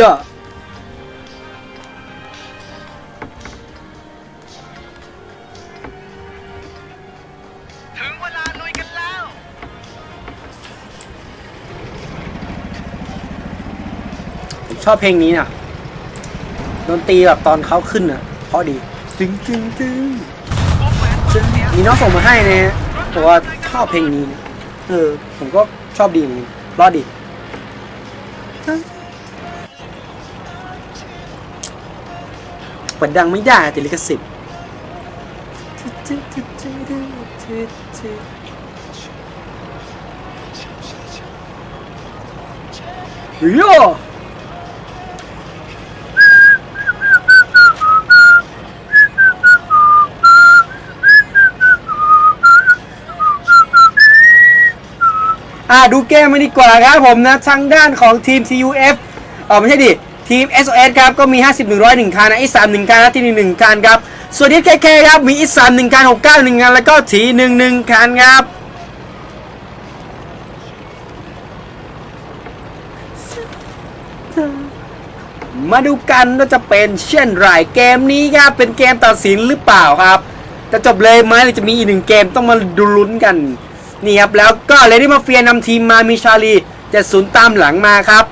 ย่าถึงเวลาลุยกันแล้ว ผมชอบเพลงนี้น่ะดนตรีแบบตอนเขาขึ้นน่ะเพราะดีจึงจึงจึงวงแหวนจึงมีน้องส่งมาให้นะฮะบอกว่าชอบเพลงนี้นะเออ ผมก็ชอบดีเหมือนกันรอดดี ปิดดังไม่ได้ติดลิขสิทธิ์โย่อ่าดูเกมมาดีกว่าครับผมนะ ทางด้านของทีม CUF เออไม่ใช่ดิ ทีม SOS ครับก็มี 50 100 1คันนะอีสาม1คันและที่1 1คันครับส่วนที่ KK ครับมีอีสาม1คัน69 1คันแล้วก็ที1 1คันครับมาดูกันว่าจะเป็นเช่นไรเกมนี้ครับเป็นเกมตัดสินหรือเปล่าครับ จะจบเลยไหมหรือจะมีอีกหนึ่งเกมต้องมาดูลุ้นกันนี่ครับแล้วก็เลดี้มาเฟียนำทีมมามีชาลีจ็ดศูนย์ตามหลังมาครับ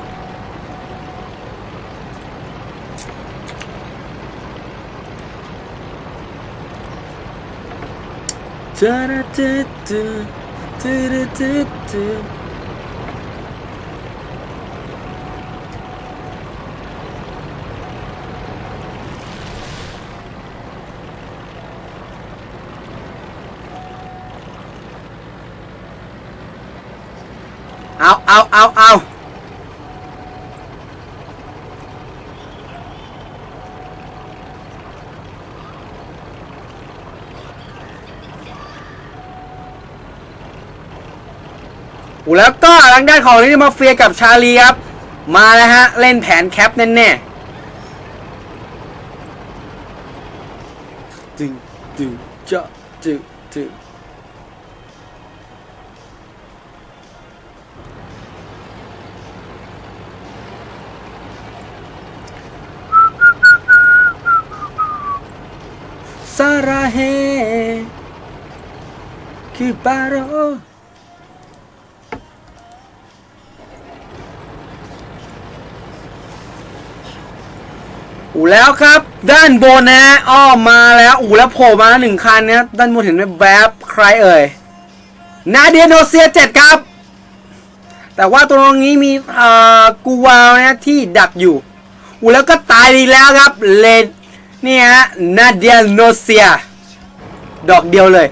เอาเอาเอาเอา แล้วก็ทางด้านของนี่มาเฟียกับชาลีครับ มาแล้วฮะ เล่นแผนแคปแน่แน่ๆจึงจึงเจาะจึงจึงซาราเฮคือปาโร อูแล้วครับ ด้านบนนะอ้อมาแล้วอูแล้วโผล่มาหนึ่งคันนะด้านบนเห็นไหมแวบใครเอ่ยนาเดียโนเซียเจ็ดครับ แต่ว่าตรงนี้มีอ่ากูวาวนะที่ดักอยู่อูแล้วก็ตายดีแล้วครับเลนนี่ฮะนาเดียโนเซียดอกเดียวเลย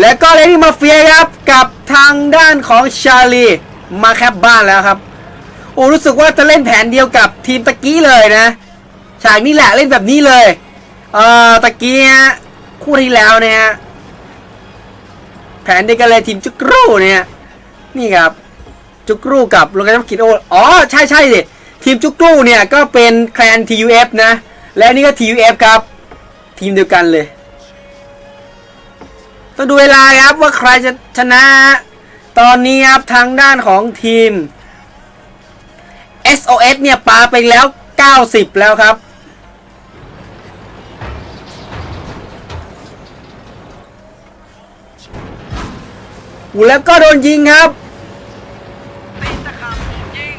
แล้วก็เลดี้มาเฟียครับกับทางด้านของชาลีมาแคปบ้านแล้วครับโอ้รู้สึกว่าจะเล่นแผนเดียวกับทีมตะกี้เลยนะ ฉากนี้แหละเล่นแบบนี้เลย เอ่อตะกี้คู่ที่แล้วเนี่ยแผนเดียวกันเลยทีมจุกรูเนี่ยนี่ครับจุกรูกับโลกานักกิโออ๋อใช่ใช่สิทีมจุกรูเนี่ยก็เป็นแคลน TUF นะ และนี่ก็ TUF ครับ ทีมเดียวกันเลย ต้องดูเวลาครับว่าใครจะชนะ ตอนนี้ครับทางด้านของทีม SOS เนี่ยปาไปแล้ว 90 แล้วครับ อูแล้วก็โดนยิงครับตีนตะขาบถูกยิง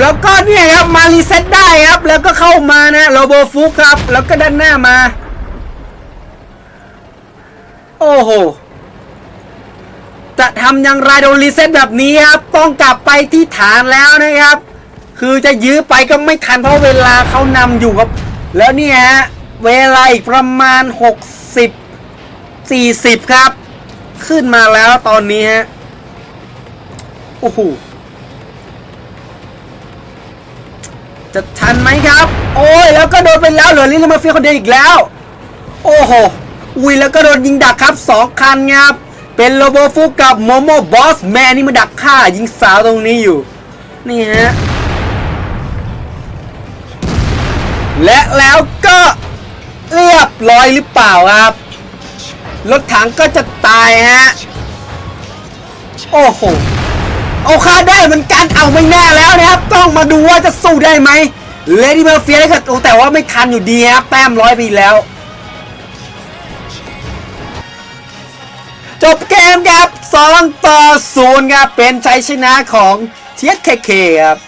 แล้วก็เนี่ยครับมารีเซ็ตได้ครับ แล้วก็เข้ามานะโรโบฟุกครับ แล้วก็ด้านหน้ามา โอ้โหจะทำอย่างไรโดนรีเซ็ตแบบนี้ครับ ต้องกลับไปที่ฐานแล้วนะครับ คือจะยื้อไปก็ไม่ทันเพราะเวลาเขานำอยู่ครับ แล้วเนี่ยฮะเวลาอีกประมาณ 60 40 ครับ ขึ้นมาแล้วตอนนี้ฮะโอ้โหจะทันไหมครับ โอ้ยแล้วก็โดนไปแล้วเหลือลิลมาเฟียคนเดียวอีกแล้ว โอ้โหอุ้ยแล้วก็โดนยิงดักครับสองคันครับเป็นโลโบฟุกกับโมโมบอสแมนนี่มาดักฆ่ายิงสาวตรงนี้อยู่ นี่ฮะ และแล้วก็เรียบร้อยหรือเปล่าครับ รถถังก็จะตายฮะ โอ้โห เอาค่าได้เหมือนกันเอาไม่แน่แล้วนะครับ ต้องมาดูว่าจะสู้ได้ไหมเลดี้เมอร์เฟียก็โอ้แต่ว่าไม่ทันอยู่ดีครับแต้มร้อยไปแล้ว จบเกมครับ 2 ต่อ 0 ครับ เป็นชัยชนะของ TSKK ครับ